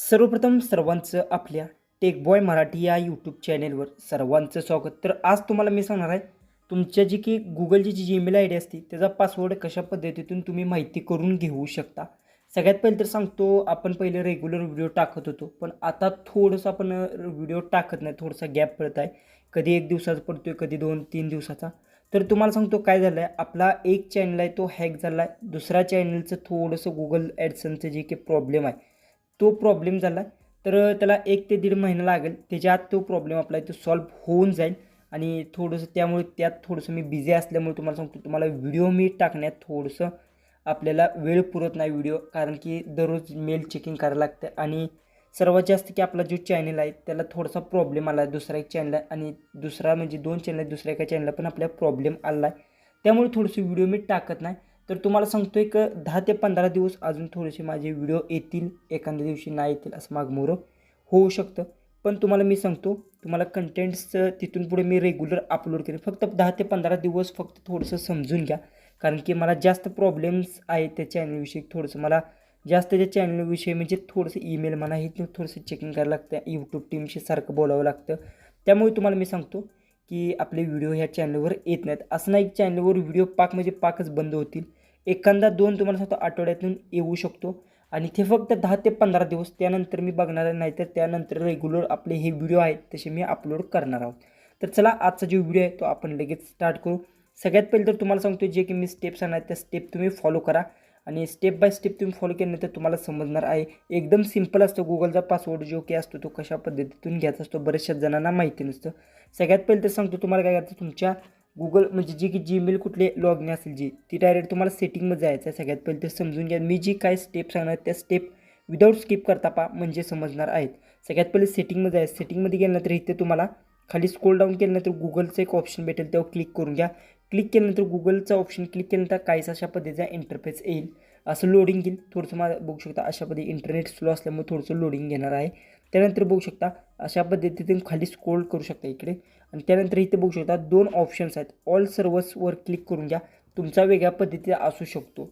सर्वप्रथम सर्वांचं आपल्या टेकबॉय मराठी या यूट्यूब चॅनेलवर सर्वांचं स्वागत. तर आज तुम्हाला मी सांगणार आहे तुमच्या जी की गुगलची जी जीमेल आय डी असते त्याचा पासवर्ड कशा पद्धतीतून तुम्ही माहिती करून घेऊ शकता? सगळ्यात पहिले तर सांगतो आपण पहिले रेग्युलर व्हिडिओ टाकत होतो पण आता थोडंसं आपण व्हिडिओ टाकत नाही थोडासा गॅप पडत आहे. कधी एक दिवसाचा पडतोय कधी दोन तीन दिवसाचा. तर तुम्हाला सांगतो काय झालं आहे आपला एक चॅनल आहे तो हॅक झाला आहे दुसऱ्या चॅनलचं थोडंसं गुगल ॲडसनचं जे काही प्रॉब्लेम आहे तो प्रॉब्लेम झाला तर त्याला एक ते दीड महिना लागेल. त्याच्या आत तो प्रॉब्लेम आपला तो सॉल्व होऊन जाईल. आणि थोडंसं त्यामुळे त्यात थोडंसं मी बिझी असल्यामुळे तुम्हाला सांगतो तुम्हाला व्हिडिओ मी टाकण्यात थोडंसं आपल्याला वेळ पुरत नाही व्हिडिओ कारण की दररोज मेल चेकिंग करायला लागतं. आणि सर्वात जास्त की आपला जो चॅनल आहे त्याला थोडासा प्रॉब्लेम आला आहे दुसरा एक चॅनल आहे. आणि दुसरा म्हणजे दोन चॅनल दुसऱ्या एका चॅनलला पण आपल्याला प्रॉब्लेम आला आहे त्यामुळे थोडंसं व्हिडिओ मी टाकत नाही. तर तुम्हाला सांगतो एक दहा ते पंधरा दिवस अजून थोडेसे माझे व्हिडिओ येतील एखाद्या दिवशी नाही येतील असं मागमोरं होऊ शकतं. पण तुम्हाला मी सांगतो तुम्हाला कंटेंट्सचं तिथून पुढे मी रेग्युलर अपलोड करेन. फक्त दहा ते पंधरा दिवस फक्त थोडंसं समजून घ्या. कारण की मला जास्त प्रॉब्लेम्स आहेत त्या चॅनलविषयी थोडंसं मला जास्त त्या चॅनलविषयी म्हणजे थोडंसं ईमेल म्हणा हे थोडंसं चेकिंग करायला लागतं. यूट्यूब टीमशी सारखं बोलावं लागतं. त्यामुळे तुम्हाला मी सांगतो की आपले व्हिडिओ ह्या चॅनलवर येत नाहीत. असं नाही चॅनलवर व्हिडिओ पाक म्हणजे पाकच बंद होतील. एखादा दोन तुम्हाला सांगतो आठवड्यातून येऊ शकतो. आणि ते फक्त दहा ते पंधरा दिवस त्यानंतर मी बघणार नाही तर त्यानंतर रेग्युलर आपले हे व्हिडिओ आहेत तसे मी अपलोड करणार आहोत. तर चला आजचा जो व्हिडिओ आहे तो आपण लगेच स्टार्ट करू. सगळ्यात पहिले तर तुम्हाला सांगतो जे की मी स्टेप्स आणणार त्या स्टेप तुम्ही फॉलो करा. आणि स्टेप बाय स्टेप तुम्ही फॉलो केल्यानंतर तुम्हाला समजणार आहे एकदम सिंपल असतं गुगलचा पासवर्ड जो की असतो तो कशा पद्धतीतून घ्यायचा असतो बऱ्याचशा जणांना माहिती नसतं. सगळ्यात पहिले तर सांगतो तुम्हाला काय करायचं तुमच्या गुगल म्हणजे जी की जीमेल कुठले लॉग इन असेल जी ती डायरेक्ट तुम्हाला सेटिंगमध्ये जायचं आहे सगळ्यात पहिले. ते समजून घ्या मी जी काय स्टेप सांगणार त्या स्टेप विदाऊट स्किप करता पा म्हणजे समजणार आहेत. सगळ्यात पहिले सेटिंगमध्ये आहे सेटिंगमध्ये गेल्यानंतर इथे तुम्हाला खाली स्क्रोल डाऊन केल्यानंतर गुगलचं एक ऑप्शन भेटेल तेव्हा क्लिक करून घ्या. क्लिक केल्यानंतर गुगलचं ऑप्शन क्लिक केल्यानंतर काहीच अशा पद्धतीचा इंटरफेस येईल. असं लोडिंग घेईल थोडंसं मा बघू शकता अशा पद्धती इंटरनेट स्लो असल्यामुळे थोडंसं लोडिंग घेणार आहे. त्यानंतर बघू शकता अशा पद्धतीतून खाली स्क्रोल करू शकता इकडे. आणि त्यानंतर इथे बघू शकता दोन ऑप्शन्स आहेत. ऑल सर्व्हर्सवर क्लिक करून घ्या. तुमचा वेगळ्या पद्धतीचा असू शकतो.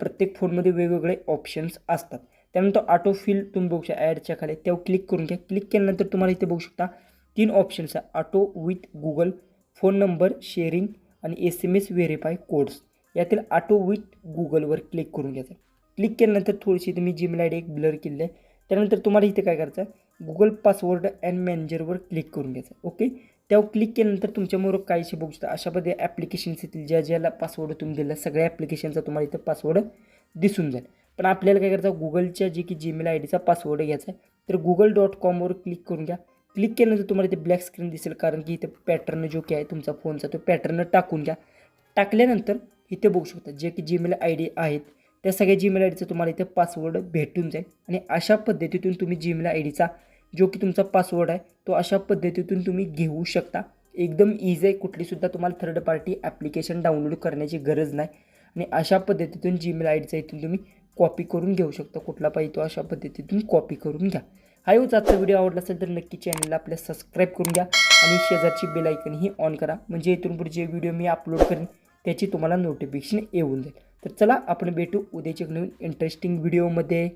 प्रत्येक फोनमध्ये वेगवेगळे ऑप्शन्स असतात. त्यानंतर ऑटो फिल तुम्ही बघू शकता ॲडच्या खाली. त्यावर क्लिक करून घ्या. क्लिक केल्यानंतर तुम्हाला इथे बघू शकता तीन ऑप्शन्स आहे auto with Google phone number sharing आणि S M S verify codes यातील ऑटो विथ गुगलवर क्लिक करून घ्यायचं क्लिक केल्यानंतर थोडीशी तुम्ही जीमेल आय डी एक ब्लर केली आहे. त्यानंतर तुम्हाला इथे काय करायचं गुगल पासवर्ड अँड मॅनेजरवर क्लिक करून घ्यायचं ओके त्यावर क्लिक केल्यानंतर तुमच्याबरोबर काहीशी बघू शकता? अशा पद्धती ॲप्लिकेशन्स येतील ज्या ज्याला पासवर्ड तुम्ही दिला सगळ्या ॲप्लिकेशनचा तुम्हाला इथं पासवर्ड दिसून जाईल. पण आपल्याला काय करायचं गुगलच्या जे की जीमेल आय डीचा पासवर्ड घ्यायचा आहे. तर गुगल डॉट कॉमवर क्लिक करून घ्या. क्लिक केल्यानंतर तुम्हाला इथे ब्लॅक स्क्रीन दिसेल. कारण की इथे पॅटर्न जो की आहे तुमचा फोनचा तो पॅटर्न टाकून घ्या. टाकल्यानंतर इथे बघू शकता जे की जीमेल आय डी आहेत त्या सगळ्या जीमेल आय डीचा तुम्हाला इथे पासवर्ड भेटून जाईल. आणि अशा पद्धतीतून तुम्ही जीमेल आय डीचा जो की तुमचा पासवर्ड आहे तो अशा पद्धतीतून तुम्ही घेऊ शकता. एकदम इझी आहे कुठलीसुद्धा तुम्हाला थर्ड पार्टी ॲप्लिकेशन डाउनलोड करण्याची गरज नाही. आणि अशा पद्धतीतून जीमेल आय डीचा इथून तुम्ही कॉपी करून घेऊ शकता. कुठला पाहिजे तो अशा पद्धतीतून कॉपी करून घ्या. हा यूज आजचा व्हिडिओ आवडला असेल तर नक्की चॅनलला आपल्या सबस्क्राईब करून घ्या. आणि शेजारची बेल ही ऑन करा. म्हणजे इथून पुढे जे व्हिडिओ मी अपलोड करेन. त्याची तुम्हाला नोटिफिकेशन येऊन जाईल. तर चला आपण भेटू उद्याच्या एक नवीन इंटरेस्टिंग व्हिडिओमध्ये